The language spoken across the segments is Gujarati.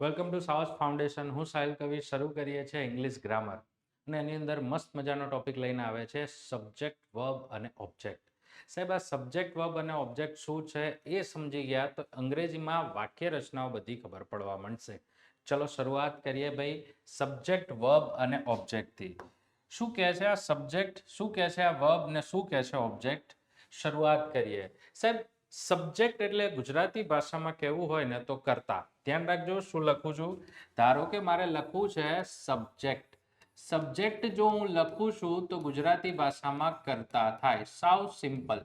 વેલકમ ટુ સાવસ ફાઉન્ડેશન હું સાહિલ કવિ શરૂ કરીએ છીએ ઇંગ્લિશ ગ્રામર અને એની અંદર મસ્ત મજાનો ટોપિક લઈને આવે છે સબ્જેક્ટ વર્બ અને ઓબ્જેક્ટ સાહેબ, આ સબ્જેક્ટ વર્બ અને ઓબ્જેક્ટ શું છે એ સમજી ગયા તો અંગ્રેજીમાં વાક્ય રચનાઓ બધી ખબર પડવા માંડશે. ચલો શરૂઆત કરીએ ભાઈ સબ્જેક્ટ વર્બ અને ઓબ્જેક્ટથી શું કહે છે આ સબ્જેક્ટ શું કહે છે આ વર્બ ને શું કહે છે ઓબ્જેક્ટ શરૂઆત કરીએ. સાહેબ સબ્જેક્ટ એટલે ગુજરાતી ભાષામાં કહેવું હોય ને તો કરતા. ધ્યાન રાખજો, શું લખું છું? ધારો કે મારે લખવું છે સબ્જેક્ટ. સબ્જેક્ટ જો હું લખું છું તો ગુજરાતી ભાષામાં કરતા થાય. સાવ સિમ્પલ.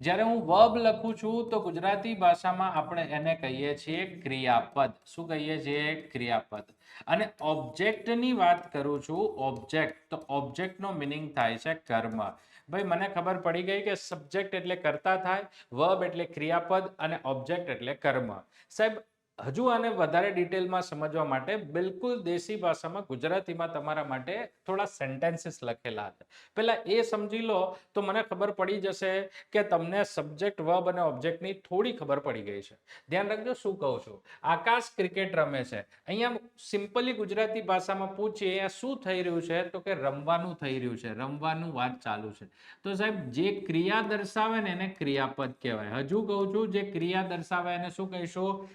જ્યારે હું વર્બ લખું છું તો ગુજરાતી ભાષામાં આપણે એને કહીએ છીએ ક્રિયાપદ. શું કહીએ છીએ? ક્રિયાપદ. અને ઓબ્જેક્ટની વાત કરું છું ઓબ્જેક્ટ તો ઓબ્જેક્ટનો મિનિંગ થાય છે કર્મ. ભાઈ, મને ખબર પડી ગઈ કે સબ્જેક્ટ એટલે કરતા થાય વર્બ એટલે ક્રિયાપદ અને ઓબ્જેક્ટ એટલે કર્મ. સાહેબ હજુ આને વધારે ડિટેલમાં સમજવા માટે બિલકુલ દેશી ભાષામાં ગુજરાતીમાં તમારા માટે થોડા સેન્ટેન્સીસ લખેલા છે પહેલા એ સમજી લો, તો મને ખબર પડી જશે કે તમને સબ્જેક્ટ વર્બ અને ઓબ્જેક્ટની થોડી ખબર પડી ગઈ છે. ધ્યાન રાખજો શું કહું છું. આકાશ ક્રિકેટ રમે છે. અહીંયા સિમ્પલી ગુજરાતી ભાષામાં પૂછીએ, અહીંયા શું થઈ રહ્યું છે? તો કે રમવાનું થઈ રહ્યું છે. રમવાનું વાત ચાલુ છે. તો સાહેબ, જે ક્રિયા દર્શાવે ને એને ક્રિયાપદ કહેવાય. હજુ કહું છું, જે ક્રિયા દર્શાવે એને શું કહીશું?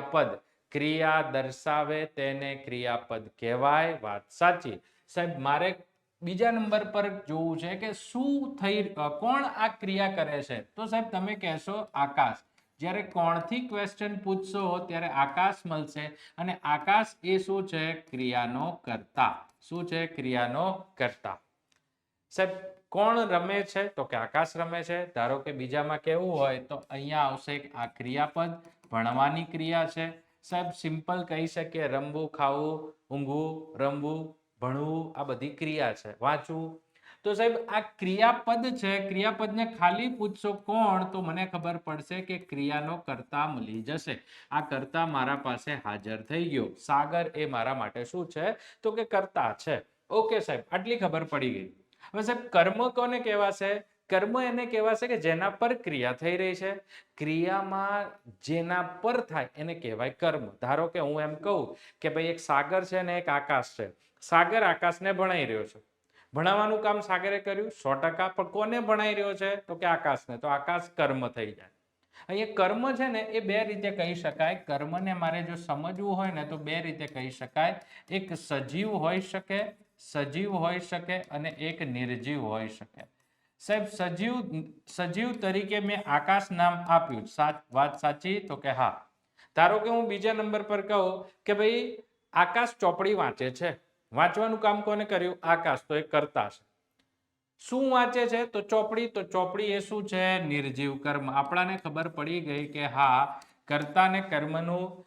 ક્રિયાપદ. ક્રિયા દર્શાવે તેને ક્રિયાપદ કહેવાય. વાત સાચી. સાહેબ, મારે બીજા નંબર પર જોવું છે કે શું થઈ કોણ આ ક્રિયા કરે છે? તો સાહેબ, તમે કહેશો આકાશ. જ્યારે કોણથી ક્વેશ્ચન પૂછશો, ત્યારે આકાશ મળશે અને આકાશ એ શું છે? ક્રિયાનો કરતા. શું છે? ક્રિયાનો કરતા. સાહેબ, કોણ રમે છે? તો કે આકાશ રમે છે. ધારો કે બીજામાં કેવું હોય, તો અહીંયા આવશે આ ક્રિયાપદ. ભણવાની ક્રિયા છે. સાહેબ સિમ્પલ કહી શકીએ, રમવું, ખાવું, ઊંઘવું, રમવું, ભણવું, આ બધી ક્રિયા છે. વાંચવું. તો સાહેબ, આ ક્રિયાપદ છે. ક્રિયાપદને ખાલી પૂછશો કોણ, તો મને ખબર પડશે કે ક્રિયાનો કરતા મળી જશે. આ કરતા મારા પાસે હાજર થઈ ગયો. સાગર એ મારા માટે શું છે? તો કે કરતા છે. ઓકે સાહેબ, આટલી ખબર પડી ગઈ. હવે સાહેબ, કર્મ કોને કહેવાશે? કર્મ એને કહેવાશે કે જેના પર ક્રિયા થઈ રહી છે. ક્રિયામાં જેના પર થાય એને કહેવાય કર્મ. ધારો કે હું એમ કહું કે ભાઈ એક સાગર છે ને એક આકાશ છે. સાગર આકાશને ભણાઈ રહ્યો છે. ભણાવવાનું કામ સાગરે કર્યું. સો ટકા પણ કોને ભણાઈ રહ્યો છે? તો કે આકાશને. તો આકાશ કર્મ થઈ જાય. અહીંયા કર્મ છે ને એ બે રીતે કહી શકાય. કર્મને મારે જો સમજવું હોય ને તો બે રીતે કહી શકાય. એક સજીવ હોઈ શકે, સજીવ હોઈ શકે અને એક નિર્જીવ હોઈ શકે. સાહેબ, સજીવ સજીવ તરીકે મેં આકાશ નામ આપ્યું. વાત સાચી? તો કે હા. ધારો કે હું બીજા નંબર પર કહું કે ભાઈ, આકાશ ચોપડી વાંચે છે. વાંચવાનું કામ કોને કર્યું? આકાશ, તો એ કરતા છે શું વાંચે છે? તો ચોપડી તો ચોપડી એ શું છે? નિર્જીવ કર્મ. આપણાને ખબર પડી ગઈ કે હા, કર્તા ને કર્મનું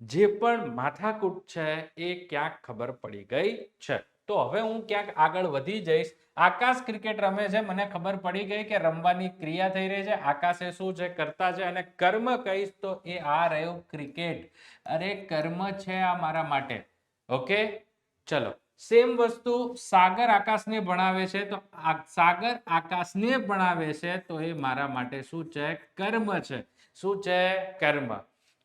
જે પણ માથાકૂટ છે, એ ક્યાંક ખબર પડી ગઈ છે. તો હવે હું ક્યાંક આગળ વધી જઈશ આકાશ ક્રિકેટ રમે છે. મને ખબર પડી ગઈ કે રમવાની ક્રિયા થઈ રહી છે. આકાશ શું છે કરતા છે અને કર્મ કહીશ તો એ આ રહ્યો ક્રિકેટ અરે કર્મ છે આ મારા માટે. ઓકે? ચલો. સેમ વસ્તુ સાગર આકાશને ભણાવે છે. તો સાગર આકાશને ભણાવે છે તો એ મારા માટે શું છે? કર્મ છે. શું છે? કર્મ.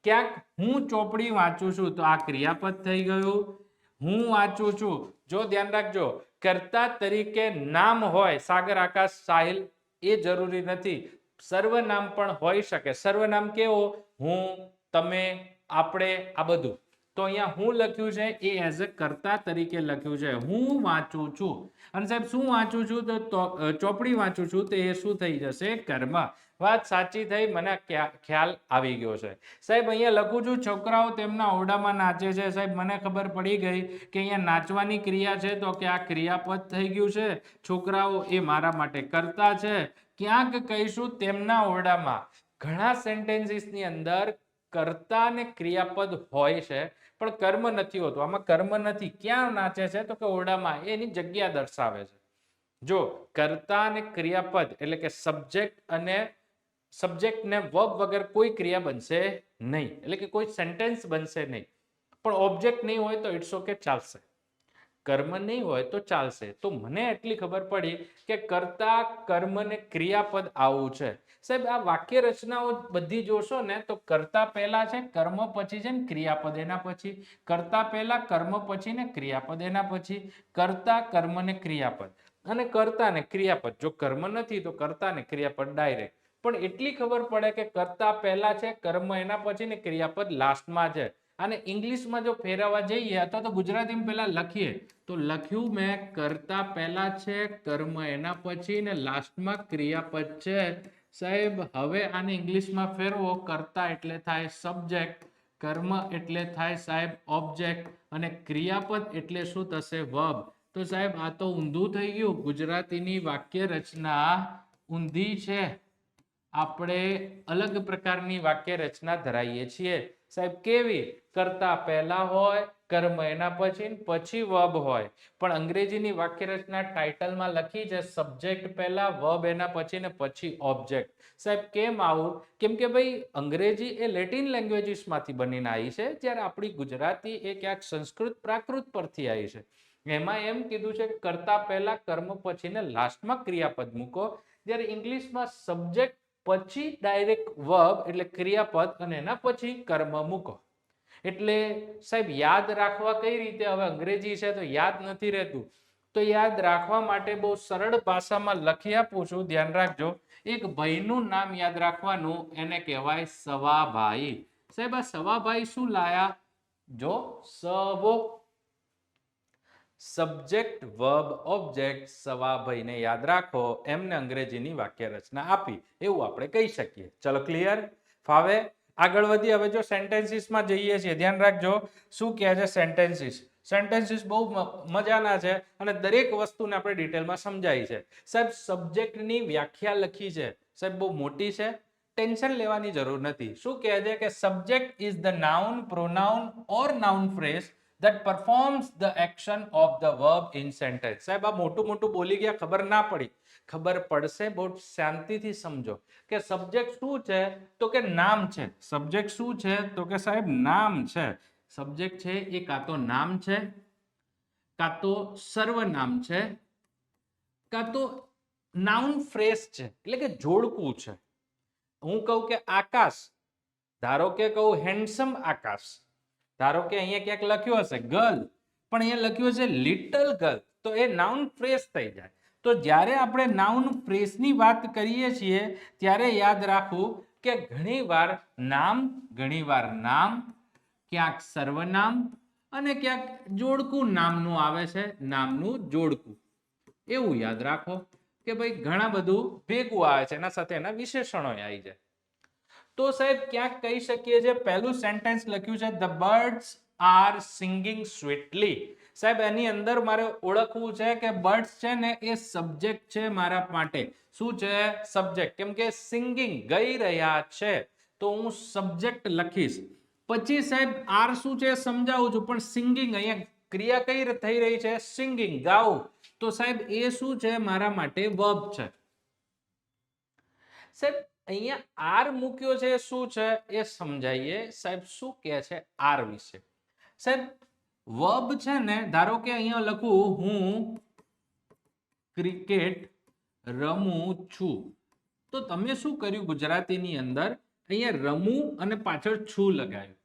ક્યાંક હું ચોપડી વાંચું છું તો આ ક્રિયાપદ થઈ ગયું. હું વાંચું છું. જો ધ્યાન રાખજો. કર્તા તરીકે નામ હોય, સાગર, આકાશ, સાહિલ, એ જરૂરી નથી. સર્વનામ પણ હોઈ શકે. સર્વનામ કેવો? હું, તમે, આપણે, આ બધું. તો અહીંયા હું લખ્યું છે? એ એઝ અ કર્તા તરીકે લખ્યું છે. હું વાંચું છું. અને સાહેબ, શું વાંચું છું? તો ચોપડી વાંચું છું. તો એ શું થઈ જશે? કર્મ. વાત સાચી થઈ, મને ખ્યાલ આવી ગયો છે. સાહેબ, અહીંયા લખું છું, છોકરાઓ તેમના ઓરડામાં નાચે છે. સાહેબ, મને ખબર પડી ગઈ કે અહીંયા નાચવાની ક્રિયા છે. તો કે આ ક્રિયાપદ થઈ ગયું છે. છોકરાઓ એ મારા માટે કરતા છે. ક્યાંક કહીશું તેમના ઓરડામાં. ઘણા સેન્ટેન્સીસની અંદર કર્તા ને ક્રિયાપદ હોય છે. પણ કર્મ નથી હોતું. આમાં કર્મ નથી. ક્યાં નાચે છે તો કે ઓરડામાં? એની જગ્યા દર્શાવે છે. જો કર્તા અને ક્રિયાપદ એટલે કે સબ્જેક્ટ અને સબ્જેક્ટ ને વર્બ વગર કોઈ ક્રિયા બનશે નહીં. એટલે કે કોઈ સેન્ટેન્સ બનશે નહીં. પણ ઓબ્જેક્ટ નહીં હોય તો ઇટ્સ ઓકે, ચાલશે. કર્મ નહીં હોય તો ચાલશે. તો મને એટલી ખબર પડી કે કર્તા કર્મ ને ક્રિયાપદ આવું છે. સાહેબ, આ વાક્ય રચનાઓ બધી જોશો ને તો કરતા પહેલા છે કર્મ પછી છે ને ક્રિયાપદ. એના પછી કરતા પહેલા કર્મ પછી ને ક્રિયાપદ. એના પછી કરતા કર્મ ને ક્રિયાપદ. અને કરતા ને ક્રિયાપદ. જો કર્મ નથી તો કરતા ને ક્રિયાપદ ડાયરેક્ટ. પણ એટલી ખબર પડે કે કરતા પહેલા છે, કર્મ એના પછી ને ક્રિયાપદ લાસ્ટમાં છે. અને ઇંગ્લિશમાં જો ફેરવવા જઈએ અથવા તો ગુજરાતીમાં પહેલા લખીએ, તો લખ્યું મેં, કરતા પહેલા છે, કર્મ એના પછી ને લાસ્ટમાં ક્રિયાપદ છે. સાહેબ, હવે આને ઇંગ્લિશમાં ફેરવો, કરતા એટલે થાય સબ્જેક્ટ, કર્મ એટલે થાય સાહેબ ઓબ્જેક્ટ, અને ક્રિયાપદ એટલે શું થશે વર્બ તો સાહેબ, આ તો ઊંધું થઈ ગયું. ગુજરાતીની વાક્ય રચના ઊંધી છે. આપણે અલગ પ્રકારની વાક્ય રચના ધરાઈએ છીએ. સાહેબ, કેવી? કરતા પહેલા હોય કર્મ એના પછી પછી વર્બ હોય. પણ અંગ્રેજીની વાક્ય ટાઇટલમાં લખી છે, સબ્જેક્ટ પહેલા વર્બ એના પછી ને પછી ઓબ્જેક્ટ. સાહેબ, કેમ આવું? કેમ કે ભાઈ, અંગ્રેજી એ લેટિન લેંગ્વેજીસમાંથી બનીને આવી છે, જ્યારે આપણી ગુજરાતી એ ક્યાંક સંસ્કૃત પ્રાકૃત પરથી આવી છે. એમાં એમ કીધું છે કે કરતા પહેલા કર્મ પછી ને લાસ્ટમાં ક્રિયાપદ મૂકો. જ્યારે ઇંગ્લિશમાં સબ્જેક્ટ પછી ડાયરેક્ટ વર્બ એટલે ક્રિયાપદ અને એના પછી કર્મ મૂકો. એટલે સાહેબ, યાદ રાખવા કઈ રીતે? હવે અંગ્રેજી છે તો યાદ નથી રહેતું. તો યાદ રાખવા માટે બહુ સરળ ભાષામાં લખી આપું છું. ધ્યાન રાખજો. એક ભાઈનું નામ યાદ રાખવાનું, એને કહેવાય સવાભાઈ. સાહેબ, આ સવાભાઈ શું લાયા? જો, સવો. સબ્જેક્ટ વર્બ ઓબ્જેક્ટ સવાભાઈને યાદ રાખો. એમને અંગ્રેજીની વાક્ય રચના આપી. એવું આપણે કહી શકીએ. ચલો, ક્લિયર? ફાવે? આગળ વધી હવે જો સેન્ટેન્સીસમાં જઈએ છીએ, ધ્યાન રાખજો, શું કહે છે સેન્ટેન્સીસ સેન્ટેન્સીસ બહુ મજાના છે અને દરેક વસ્તુને આપણે ડિટેલમાં સમજાવી છે. સાહેબ સબ્જેક્ટની વ્યાખ્યા લખી છે. સાહેબ, બહુ મોટી છે. ટેન્શન લેવાની જરૂર નથી. શું કહે છે કે subject is the noun pronoun or noun phrase that performs the action of the verb in sentence. સાહેબ આ મોટું મોટું બોલી ગયા ખબર ના પડી ખબર પડશે બહુ શાંતિથી સમજો કે સબ્જેક્ટ શું છે તો કે નામ છે સબ્જેક્ટ શું છે તો કે સાહેબ નામ છે સબ્જેક્ટ છે એ કાં તો નામ છે કાં તો સર્વનામ છે કાં તો નાઉન ફ્રેઝ છે એટલે કે જોડકું છે। હું કહું કે આકાશ, ધારો કે કહું હેન્ડસમ આકાશ। ધારો કે અહીંયા ક્યાંક લખ્યું હશે, ગર્લ. પણ અહીંયા લખ્યું હશે, લિટલ ગર્લ. તો એ નાઉન ફ્રેશ થઈ જાય. તો જ્યારે આપણે નાઉન ફ્રેશની વાત કરીએ છીએ, ત્યારે યાદ રાખવું કે ઘણીવાર નામ ઘણીવાર નામ, ક્યાંક સર્વનામ અને ક્યાંક જોડકું નામનું આવે છે, નામનું જોડકું. એવું યાદ રાખો કે ભાઈ ઘણા બધું ભેગું આવે છે, એના સાથે એના વિશેષણો આવી જાય. તો સાહેબ ક્યાંક કહી શકીએ છે પહેલું સેન્ટેન્સ લખ્યું છે the birds are singing sweetly સાહેબ, એની અંદર મારે ઓળખવું છે કે બર્ડ્સ છે ને એ સબ્જેક્ટ છે મારા માટે. શું છે સબ્જેક્ટ કેમ કે સિંગિંગ ગઈ રહ્યા છે. તો હું સબ્જેક્ટ લખીશ. પછી સાહેબ આર શું છે સમજાવું છું, પણ સિંગિંગ અહીંયા ક્રિયા કઈ થઈ રહી છે? સિંગિંગ ગાવું. તો સાહેબ, એ શું છે મારા માટે વર્બ છે? સાહેબ અહીંયા આર મૂક્યો છે શું છે? એ સમજાઈએ. સાહેબ, શું કહે છે આર વિશે? સાહેબ વર્બ છે ને, ધારો કે અહીંયા લખું, હું ક્રિકેટ રમું છું. તો તમે શું કર્યું ગુજરાતીની અંદર? અહીંયા રમું અને પાછળ છું લગાવ્યું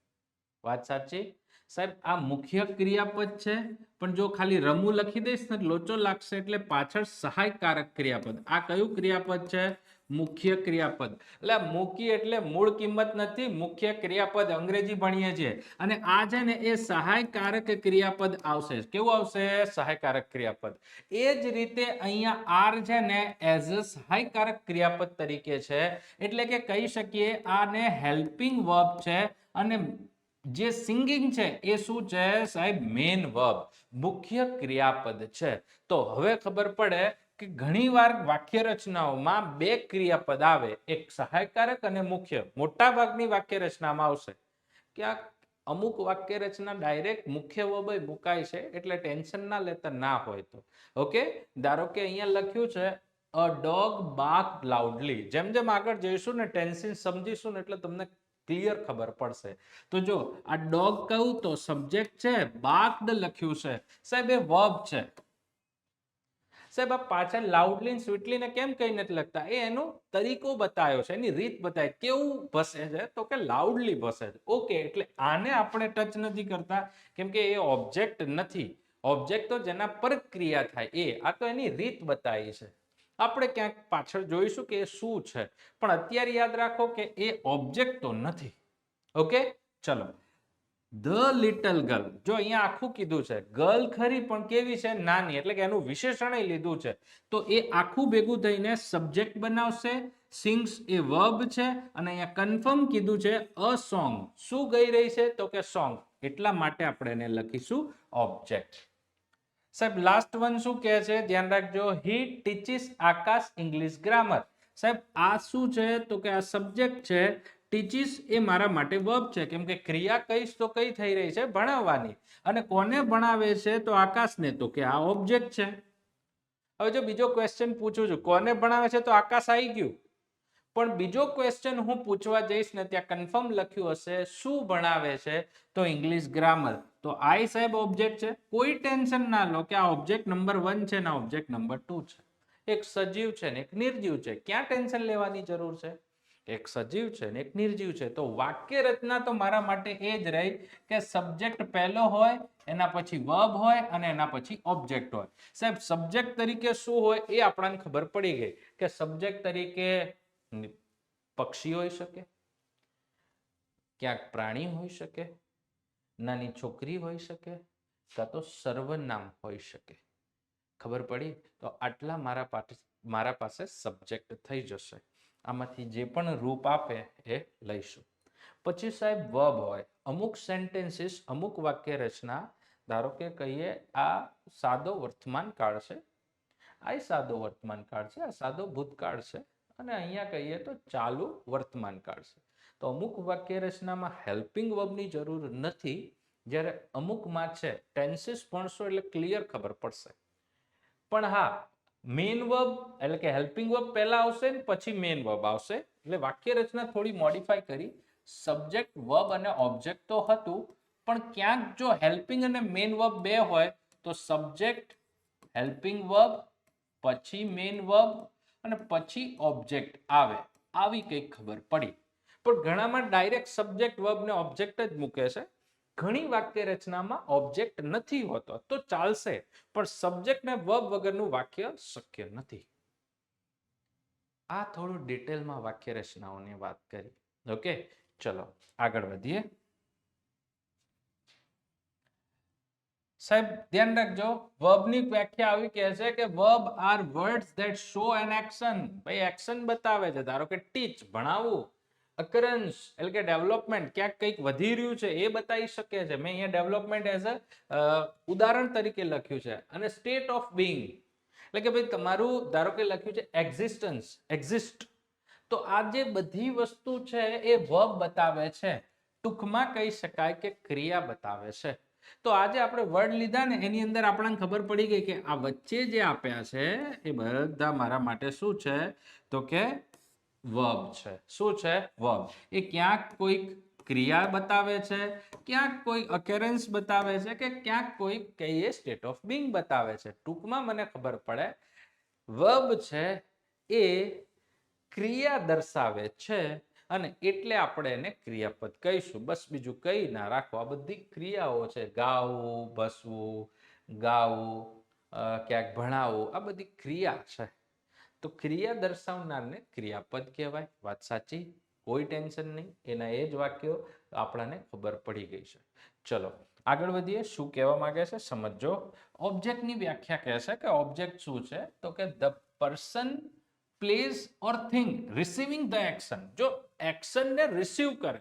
વાત સાચી? સાહેબ, આ મુખ્ય ક્રિયાપદ છે, પણ જો ખાલી રમું લખી દઈશ ને લોચો લાગશે એટલે પાછળ સહાયકારક ક્રિયાપદ. આ કયું ક્રિયાપદ છે? મુખ્ય ક્રિયાપદ. એટલે મૂકી એટલે મૂળ કિંમત નથી, મુખ્ય ક્રિયાપદ અંગ્રેજી ભણીએ છીએ. અને આ છે ને એ સહાયકારક ક્રિયાપદ આવશે. કેવું આવશે? સહાયકારક ક્રિયાપદ. એ જ રીતે અહીંયા આર છે ને એઝ અ સહાયકારક ક્રિયાપદ તરીકે છે. એટલે કે કહી શકીએ આને હેલ્પિંગ વર્બ છે. અને જે સિંગિંગ છે એ શું છે? સાહેબ મેન વર્બ મુખ્ય ક્રિયાપદ છે. તો હવે ખબર પડે કે ઘણીવાર વાક્ય રચનાઓમાં બે ક્રિયાપદ આવે, એક સહાયકારક અને મુખ્ય. મોટા ભાગની વાક્ય રચનામાં આવશે ક્યાંક અમુક વાક્ય રચના ડાયરેક્ટ મુખ્ય વબય મુકાય છે એટલે ટેન્શન ના લેતા ના હોય તો. ઓકે? ધારો કે અહીંયા લખ્યું છે, અ ડોગ બાક લાઉડલી. જેમ જેમ આગળ જઈશું ને ટેન્શન સમજીશું ને એટલે તમને ક્લિયર ખબર પડશે. તો જો, આ ડોગ કહું તો સબ્જેક્ટ છે? બાકડ લખ્યું છે. સાહેબ, એ વર્બ છે. સાહેબ, આ પાછળ લાઉડલી સ્વીટલી ને કેમ કઈ નથી લખતા? એ એનો તરીકો બતાવ્યો છે, એની રીત બતાવી. કેવું ભસે છે? તો કે લાઉડલી ભસે છે. ઓકે, એટલે આને આપણે ટચ નથી કરતા, કેમ કે એ ઓબ્જેક્ટ નથી. ઓબ્જેક્ટ તો જેના પર ક્રિયા થાય. એ, આ તો એની રીત બતાવી છે. આપણે ક્યાંક પાછળ જોઈશું કે એ શું છે. પણ અત્યારે યાદ રાખો કે એ ઓબ્જેક્ટ તો નથી. ઓકે? ચલો. ધ લિટલ ગર્લ જો અહીંયા આખું કીધું છે, ગર્લ ખરી પણ કેવી છે? નાની. એટલે કે એનું વિશેષણ લીધું છે. તો એ આખું ભેગું થઈને સબ્જેક્ટ બનાવશે સિંગ્સ એ વર્બ છે, અને અહીંયા કન્ફર્મ કીધું છે અ સોંગ શું ગઈ રહી છે? તો કે સોંગ એટલા માટે આપણે એને લખીશું ઓબ્જેક્ટ સાહેબ લાસ્ટ વન શું કહે છે? ધ્યાન રાખજો he teaches Akash English grammar સાહેબ, આ શું છે? તો કે આ સબ્જેક્ટ છે ટીચીસ એ મારા માટે વર્બ છે. કેમ કે ક્રિયા કઈશ તો કઈ થઈ રહી છે ભણાવવાની. અને કોને ભણાવે છે તો આકાશને? તો કે આ ઓબ્જેક્ટ છે. હવે જો બીજો ક્વેશ્ચન પૂછું છું. કોને ભણાવે છે તો આકાશ આવી ગયું. પણ બીજો ક્વેશ્ચન હું પૂછવા જઈશ ને ત્યાં કન્ફર્મ લખ્યું હશે, શું ભણાવે છે? તો ઇંગ્લિશ ગ્રામર તો આઈ સાહેબ ઓબ્જેક્ટ છે. કોઈ ટેન્શન ના લો કે આ ઓબ્જેક્ટ નંબર વન છે ને ઓબ્જેક્ટ નંબર ટુ છે. એક સજીવ છે ને, એક નિર્જીવ છે. ક્યાં ટેન્શન લેવાની જરૂર છે? એક સજીવ છે ને એક નિર્જીવ છે. તો વાક્ય રચના તો મારા માટે એ જ રહી કે સબ્જેક્ટ પહેલો હોય, એના પછી વર્બ હોય અને એના પછી ઓબ્જેક્ટ હોય. સાહેબ, સબ્જેક્ટ તરીકે શું હોય એ આપણને ખબર પડી ગઈ કે સબ્જેક્ટ તરીકે પક્ષી હોઈ શકે, ક્યાંક પ્રાણી હોઈ શકે, નાની છોકરી હોઈ શકે, કાં તો સર્વનામ હોઈ શકે. ખબર પડી? તો આટલા મારા મારા પાસે સબ્જેક્ટ થઈ જશે. આમાંથી જે પણ રૂપ આપે એ લઈશું. પછી સાહેબ વર્બ હોય. અમુક સેન્ટેન્સીસ અમુક વાક્ય રચના, ધારો કે કહીએ, આ સાદો વર્તમાન કાળ છે. આ સાદો વર્તમાન કાળ છે, આ સાદો ભૂતકાળ છે અને અહીંયા કહીએ તો ચાલુ વર્તમાન કાળ છે. તો અમુક વાક્ય રચનામાં હેલ્પિંગ વર્બની જરૂર નથી. જ્યારે અમુકમાં છે ટેન્સીસ ભણશો એટલે ક્લિયર ખબર પડશે. પણ હા મેઇન વર્બ એટલે કે હેલ્પિંગ વર્બ પહેલા આવશે ને પછી મેઇન વર્બ આવશે. એટલે વાક્ય રચના થોડી મોડિફાઈ કરી. સબ્જેક્ટ વર્બ અને ઓબ્જેક્ટ તો હતું, પણ ક્યાંક જો હેલ્પિંગ અને મેઇન વર્બ બે હોય, તો સબ્જેક્ટ હેલ્પિંગ વર્બ પછી મેઇન વર્બ અને પછી ઓબ્જેક્ટ આવે. આવી કંઈક ખબર પડી. પણ ઘણામાં ડાયરેક્ટ સબ્જેક્ટ વર્બ ઓબ્જેક્ટ જ મૂકે છે. ઘણી વાક્ય રચનામાં ઓબ્જેક્ટ નથી હોતો. તો ચાલશે, પણ સબ્જેક્ટ ને વર્બ વગરનું વાક્ય શક્ય નથી. આ થોડું ડિટેલમાં વાક્ય રચનાઓની વાત કરી. ઓકે ચલો, આગળ વધીએ. સાહેબ, ધ્યાન રાખજો વર્બની વ્યાખ્યા આવી કહે છે કે verb are words that show an action ભાઈ એક્શન બતાવે છે. ધારો કે ટીચ ભણાવવું અકરન્સ એટલે કે ડેવલપમેન્ટ ક્યાંક કંઈક વધી રહ્યું છે એ બતાવી શકે છે. મેં અહીંયા ડેવલપમેન્ટ એઝ અ, ઉદાહરણ તરીકે લખ્યું છે. અને સ્ટેટ ઓફ બિંગ એટલે કે ભાઈ તમારું, ધારો કે લખ્યું છે એક્ઝિસ્ટન્સ એક્ઝિસ્ટ તો આ જે બધી વસ્તુ છે એ વર્બ બતાવે છે. ટૂંકમાં કહી શકાય કે ક્રિયા બતાવે છે. તો આજે આપણે વર્ડ લીધા ને એની અંદર આપણને ખબર પડી ગઈ કે આ વચ્ચે જે આપ્યા છે એ બધા મારા માટે શું છે? તો કે વર્બ છે. શું છે? વર્બ એ ક્યાંક કોઈક ક્રિયા બતાવે છે, ક્યાંક કોઈ અકેરન્સ બતાવે છે કે ક્યાંક કોઈ કહીએ સ્ટેટ ઓફ બિંગ બતાવે છે. ટૂંકમાં મને ખબર પડે વર્બ છે એ ક્રિયા દર્શાવે છે અને એટલે આપણે એને ક્રિયાપદ કહીશું. બસ બીજું કઈ ના રાખો. આ બધી ક્રિયાઓ છે, ગાવું, ભસવું, ગાવું ક્યાંક ભણાવવું આ બધી ક્રિયા છે. તો ક્રિયા દર્શાવનારને ક્રિયાપદ કહેવાય. વાત સાચી? કોઈ ટેન્શન નહીં. એના એ જ વાક્યો આપણાને ખબર પડી ગઈ છે. ચલો, આગળ વધીએ. શું કહેવા માંગે છે? સમજો. ઓબ્જેક્ટની વ્યાખ્યા કહે છે કે ઓબ્જેક્ટ શું છે? તો કે the person place or thing receiving the action જો એક્શનને રિસીવ કરે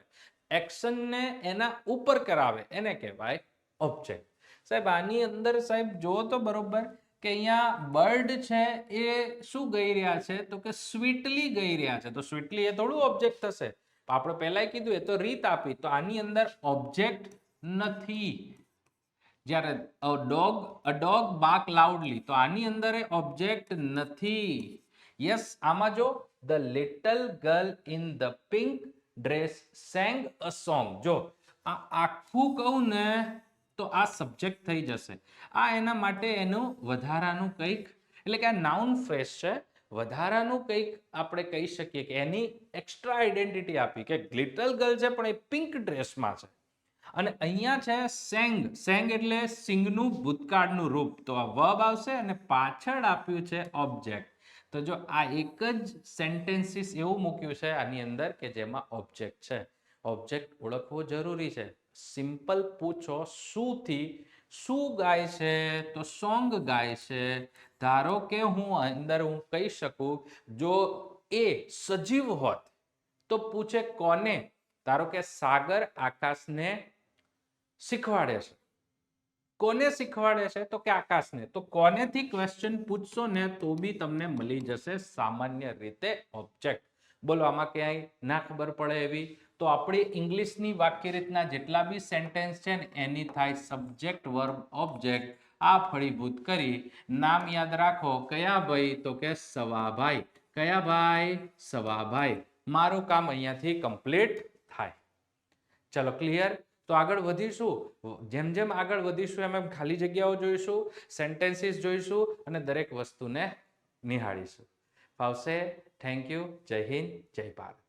એક્શનને એના ઉપર કરાવે, એને કહેવાય ઓબ્જેક્ટ સાહેબ, આની અંદર સાહેબ જુઓ તો બરોબર કે અહીંયા બર્ડ છે એ શું ગઈ રહ્યા છે? તો કે સ્વીટલી ગઈ રહ્યા છે. તો સ્વીટલી એ થોડું ઓબ્જેક્ટ થશે. આપણે પહેલા કીધું એ તો રીત આપી. તો આની અંદર ઓબ્જેક્ટ નથી. જ્યારે dog, a dog barked loudly. તો આની અંદર એ ઓબ્જેક્ટ નથી. યસ, આમાં જો the little girl in the pink dress sang a song. જો આ આખું કહું ને તો આ સબ્જેક્ટ થઈ જશે. આ એના માટે એનું વધારાનું કંઈક, એટલે કે આ નાઉન ફ્રેશ છે, વધારાનું કંઈક આપણે કહી શકીએ કે એની એક્સ્ટ્રા આઈડેન્ટિટી આપી કે ગ્લિટલ ગર્લ છે પણ એ પિંક ડ્રેસમાં છે. અને અહીંયા છે સેંગ સેંગ એટલે સિંગનું ભૂતકાળનું રૂપ. તો આ વર્બ આવશે અને પાછળ આપ્યું છે ઓબ્જેક્ટ તો જો આ એક જ સેન્ટેન્સીસ એવું મૂક્યું છે આની અંદર કે જેમાં ઓબ્જેક્ટ છે. ઓબ્જેક્ટ ઓળખવો જરૂરી છે. સિમ્પલ પૂછો શુંથી શું ગાય છે? તો સોંગ ગાય છે. ધારો કે હું અંદર હું કહી શકું, જો એ સજીવ હોત, તો પૂછે કોને? ધારો કે સાગર આકાશને શીખવાડે છે. કોને શીખવાડે છે? તો કે આકાશને. તો કોનેથી ક્વેશ્ચન પૂછશો ને તો બી તમને મળી જશે સામાન્ય રીતે ઓબ્જેક્ટ બોલો, આમાં ક્યાંય ના ખબર પડે એવી? તો આપણી ઇંગ્લિશની વાક્ય રીતના જેટલા બી સેન્ટેન્સ છે ને, એની થાય સબ્જેક્ટ વર્બ ઓબ્જેક્ટ આ ફળીભૂત કરી નામ યાદ રાખો. કયા ભાઈ? તો કે સવાભાઈ. કયા ભાઈ? સવાભાઈ. મારું કામ અહીંયાથી કમ્પ્લીટ થાય. ચલો ક્લિયર તો આગળ વધીશું. જેમ જેમ આગળ વધીશું, એમ એમ ખાલી જગ્યાઓ જોઈશું સેન્ટેન્સીસ જોઈશું અને દરેક વસ્તુને નિહાળીશું. ફાવશે? थैंक यू जय हिंद जय भारत